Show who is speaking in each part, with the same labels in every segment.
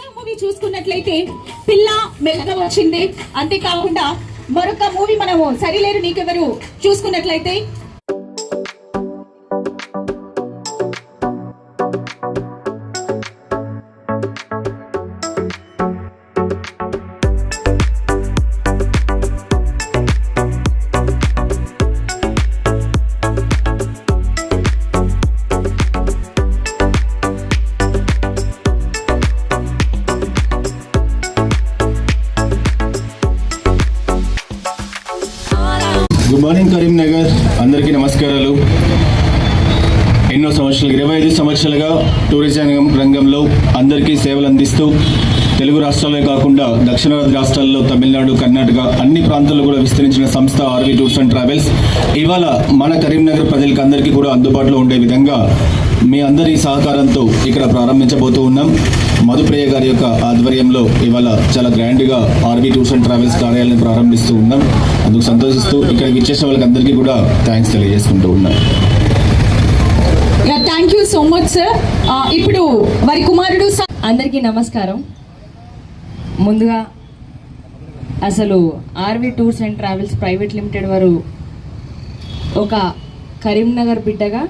Speaker 1: ఫిదా మూవీ చూసుకున్నట్లయితే పిల్ల మెల్లగా వచ్చింది. అంతేకాకుండా మరొక మూవీ మనము సరిలేరు నీకెవరు చూసుకున్నట్లయితే
Speaker 2: గుడ్ మార్నింగ్ కరీంనగర్ అందరికీ నమస్కారాలు. ఎన్నో సంవత్సరాలు ఇరవై ఐదు సంవత్సరాలుగా టూరిజం రంగంలో అందరికీ సేవలు అందిస్తూ తెలుగు రాష్ట్రాలే కాకుండా దక్షిణాది రాష్ట్రాల్లో తమిళనాడు కర్ణాటక అన్ని ప్రాంతాల్లో కూడా విస్తరించిన సంస్థ ఆర్వీ టూర్స్ అండ్ ట్రావెల్స్. ఇవాళ మన కరీంనగర్ ప్రజలకు అందరికీ కూడా అందుబాటులో ఉండే విధంగా మీ అందరి సహకారంతో ఇక్కడ ప్రారంభించబోతూ ఉన్నాం. మధుప్రియ గారి యొక్క ఆధ్వర్యంలో ఇవాళ చాలా గ్రాండ్గా ఆర్వీ టూర్స్ అండ్ ట్రావెల్స్ కార్యాలయాన్ని ప్రారంభిస్తూ ఉన్నాం. అందుకు సంతోషిస్తూ ఇక్కడికి ఇచ్చేసిన వాళ్ళకి అందరికీ కూడా థ్యాంక్స్ తెలియజేసుకుంటూ ఉన్నాం.
Speaker 1: Thank you so much sir ఇప్పుడు వారి కుమారుడు
Speaker 3: అందరికీ నమస్కారం. ముందుగా అసలు RV tours and travels private limited వారు ఒక కరీంనగర్ బిడ్డగా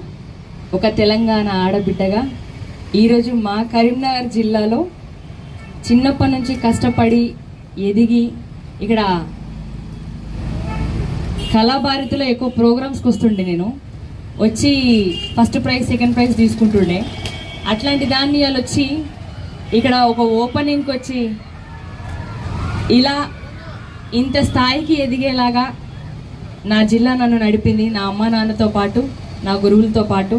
Speaker 3: ఒక తెలంగాణ ఆడబిడ్డగా ఈరోజు మా కరీంనగర్ జిల్లాలో చిన్నప్పటి నుంచి కష్టపడి ఎదిగి ఇక్కడ కళాభారతిలో ఎక్కువ ప్రోగ్రామ్స్కి వస్తుండే నేను. వచ్చి ఫస్ట్ ప్రైజ్ సెకండ్ ప్రైజ్ తీసుకుంటుండే. అట్లాంటి దాన్ని వాళ్ళు వచ్చి ఇక్కడ ఒక ఓపెనింగ్కి వచ్చి ఇలా ఇంత స్థాయికి ఎదిగేలాగా నా జిల్లా నన్ను నడిపింది. నా అమ్మ నాన్నతో పాటు నా గురువులతో పాటు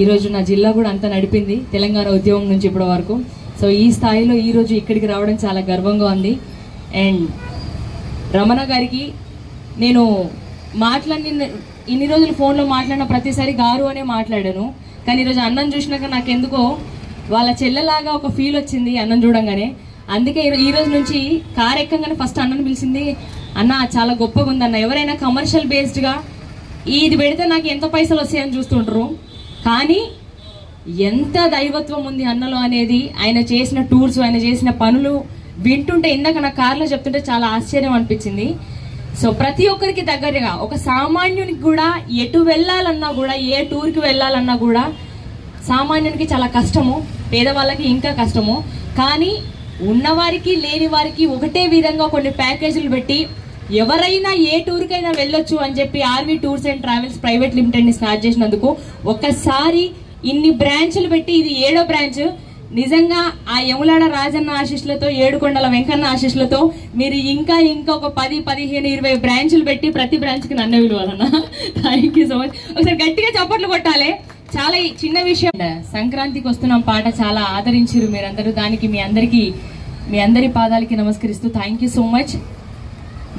Speaker 3: ఈరోజు నా జిల్లా కూడా అంతా నడిపింది తెలంగాణ ఉద్యమం నుంచి ఇప్పటి వరకు. సో ఈ స్థాయిలో ఈరోజు ఇక్కడికి రావడం చాలా గర్వంగా ఉంది. అండ్ రమణ గారికి నేను మాట్లాడి ఇన్ని రోజులు ఫోన్లో మాట్లాడిన ప్రతిసారి గారు అనే మాట్లాడాను. కానీ ఈరోజు అన్నం చూసినాక నాకెందుకో వాళ్ళ చెల్లెలాగా ఒక ఫీల్ వచ్చింది అన్నం చూడంగానే. అందుకే ఈ రోజు నుంచి కార్ ఎక్కంగానే ఫస్ట్ అన్నను పిలిచింది అన్న చాలా గొప్పగా ఉంది అన్న. ఎవరైనా కమర్షియల్ బేస్డ్గా ఇది పెడితే నాకు ఎంత పైసలు వస్తాయని చూస్తుంటారు కానీ ఎంత దైవత్వం ఉంది అన్నలో అనేది ఆయన చేసిన టూర్స్ ఆయన చేసిన పనులు వింటుంటే ఇందాక నా కార్లో చెప్తుంటే చాలా ఆశ్చర్యం అనిపించింది. సో ప్రతి ఒక్కరికి దగ్గరగా ఒక సామాన్యునికి కూడా ఎటు వెళ్ళాలన్నా కూడా ఏ టూర్కి వెళ్ళాలన్నా కూడా సామాన్యునికి చాలా కష్టము పేదవాళ్ళకి ఇంకా కష్టము. కానీ ఉన్నవారికి లేని వారికి ఒకటే విధంగా కొన్ని ప్యాకేజీలు పెట్టి ఎవరైనా ఏ టూర్కైనా వెళ్ళొచ్చు అని చెప్పి RV tours and travels private లిమిటెడ్ని start చేసినందుకు ఒక్కసారి ఇన్ని బ్రాంచ్లు పెట్టి ఇది ఏడో బ్రాంచ్. నిజంగా ఆ యములాడ రాజన్న ఆశీస్సులతో ఏడుకొండల వెంకన్న ఆశీస్సులతో మీరు ఇంకా ఇంకా ఒక పది పదిహేను ఇరవై బ్రాంచ్లు పెట్టి ప్రతి బ్రాంచ్కి నన్ను విలువాలన్న. థ్యాంక్ యూ సో మచ్ ఒకసారి గట్టిగా చప్పట్లు కొట్టాలి. చాలా చిన్న విషయం. సంక్రాంతికి వస్తున్నాం పాట చాలా ఆదరించారు మీరందరూ. దానికి మీ అందరికీ మీ అందరి పాదాలకి నమస్కరిస్తూ thank you so much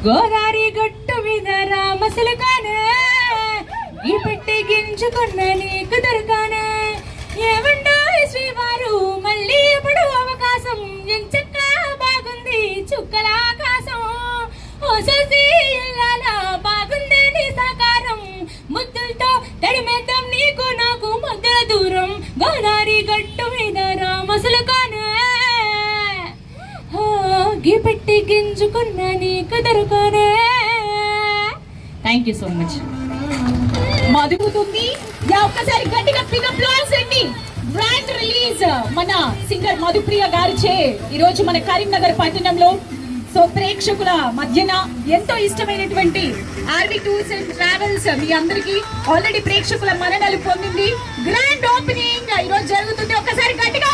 Speaker 3: Godari గట్టు మీద రామసులుకానే ఈ పెట్టి గింజుకున్న నీకు దొరకానే. ఏమండో శ్రీవారు మళ్ళీ ఎప్పుడు అవకాశం? ఎంచక్క బాగుంది చుక్కల ఆకాశం. ఓ సోసి బాగుంది నీ సాకారం. ముద్దులతో తడిమేద్దాం నీకు నాకు మధ్య దూరం. గోదారి గట్టు మీద రామసులుకానే గీ పెట్టి గింజుకున్న నీకు దొరకనే. థ్యాంక్ యూ సో మచ్
Speaker 1: మధుకుతుంది యా ఒక్కసారి గట్టిగా పిక్ అప్లాస్ అండి బ్రాండ్ రిలీజ్ మన సింగర్ మధుప్రియ గారిచే ఈరోజు మన కరీంనగర్ పట్టణంలో. సో ప్రేక్షకుల మధ్యన ఎంతో ఇష్టమైనటువంటి ఆర్వి టూర్స్ అండ్ ట్రావెల్స్ మీ అందరికీ ఆల్రెడీ ప్రేక్షకుల మరణాలు పొందింది. గ్రాండ్ ఓపెనింగ్ ఈ రోజు జరుగుతుంది. ఒక్కసారి గట్టిగా